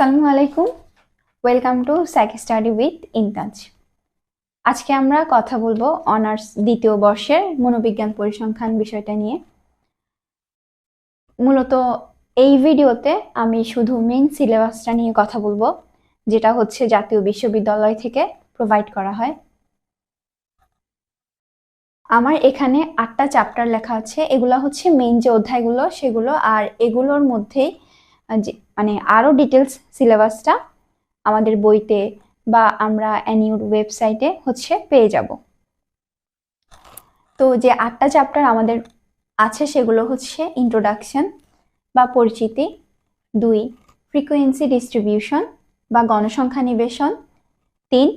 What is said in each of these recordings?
আসসালামু আলাইকুম। Welcome to psych study with Intaj আজকে আমরা কথা বলব অনার্স দ্বিতীয় বর্ষের মনোবিজ্ঞান পরিসংখ্যান বিষয়টা নিয়ে। মূলত এই ভিডিওতে আমি শুধু মেন সিলেবাসটা নিয়ে কথা বলব, যেটা হচ্ছে জাতীয় বিশ্ববিদ্যালয় থেকে প্রোভাইড করা হয়। আমার এখানে আটটা চ্যাপ্টার লেখা আছে, এগুলো হচ্ছে মেইন যে অধ্যায়গুলো, সেগুলো আর এগুলোর মধ্যেই মানে আরও ডিটেলস সিলেবাসটা আমাদের বইতে বা আমরা অ্যানিউর ওয়েবসাইটে হচ্ছে পেয়ে যাব। তো যে আটটা চ্যাপ্টার আমাদের আছে সেগুলো হচ্ছে ইন্ট্রোডাকশন বা পরিচিতি, দুই ফ্রিকোয়েন্সি ডিস্ট্রিবিউশন বা গণসংখ্যা নিবেশন, তিন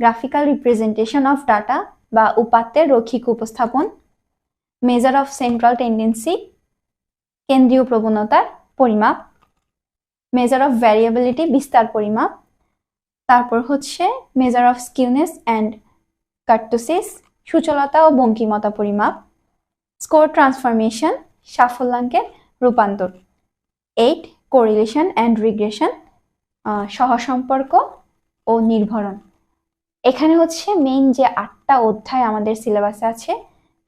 গ্রাফিক্যাল রিপ্রেজেন্টেশন অফ ডাটা বা উপাত্তের রৈখিক উপস্থাপন মেজার অফ সেন্ট্রাল টেন্ডেন্সি কেন্দ্রীয় প্রবণতার পরিমাপ মেজার অফ ভ্যারিয়েবিলিটি বিস্তার পরিমাপ। তারপর হচ্ছে measure of skewness and kurtosis সুচলতা ও বঙ্কিমতা পরিমাপ। স্কোর ট্রান্সফরমেশন সাফল্যাঙ্কের রূপান্তর। এইট কোরিলেশন অ্যান্ড রিগ্রেশন সহসম্পর্ক ও নির্ভরণ। এখানে হচ্ছে মেইন যে আটটা অধ্যায় আমাদের সিলেবাসে আছে,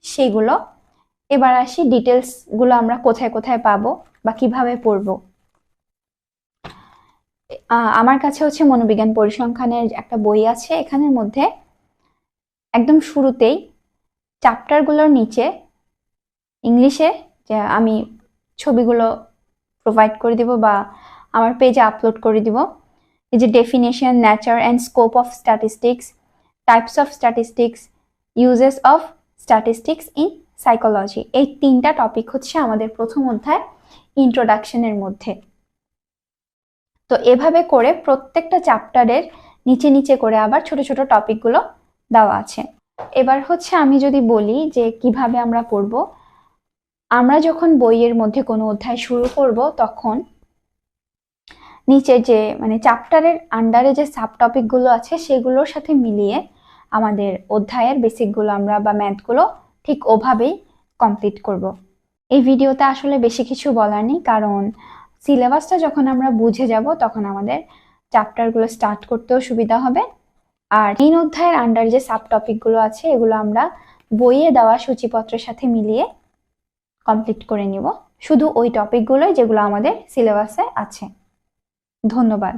সেগুলো। এবার আসি ডিটেলসগুলো আমরা কোথায় কোথায় পাবো বা কীভাবে পড়ব। আমার কাছে হচ্ছে মনোবিজ্ঞান পরিসংখ্যানের একটা বই আছে, এখানের মধ্যে একদম শুরুতেই চ্যাপ্টারগুলোর নিচে ইংলিশে যে আমি ছবিগুলো প্রোভাইড করে দিব বা আমার পেজে আপলোড করে দিব, এই যে definition nature and scope of statistics types of statistics uses of statistics in psychology এই তিনটা টপিক হচ্ছে আমাদের প্রথম অধ্যায় ইন্ট্রোডাকশনের মধ্যে। তো এভাবে করে প্রত্যেকটা চ্যাপ্টারের নিচে নিচে করে আবার ছোট ছোট টপিকগুলো দেওয়া আছে। এবার হচ্ছে আমি যদি বলি যে কীভাবে আমরা পড়ব, আমরা যখন বইয়ের মধ্যে কোনো অধ্যায় শুরু করব তখন নিচে যে মানে চ্যাপ্টারের আন্ডারে যে সাব টপিকগুলো আছে সেগুলোর সাথে মিলিয়ে আমাদের অধ্যায়ের বেসিকগুলো আমরা বা ম্যাথগুলো ঠিক ওভাবেই কমপ্লিট করব। এই ভিডিওতে আসলে বেশি কিছু বলার নেই, কারণ সিলেবাসটা যখন আমরা বুঝে যাব, তখন আমাদের চ্যাপ্টারগুলো স্টার্ট করতেও সুবিধা হবে। আর তিন অধ্যায়ের আন্ডার যে সাব টপিকগুলো আছে, এগুলো আমরা বইয়ে দেওয়া সূচিপত্রের সাথে মিলিয়ে কমপ্লিট করে নিব। শুধু ওই টপিকগুলোই যেগুলো আমাদের সিলেবাসে আছে। ধন্যবাদ।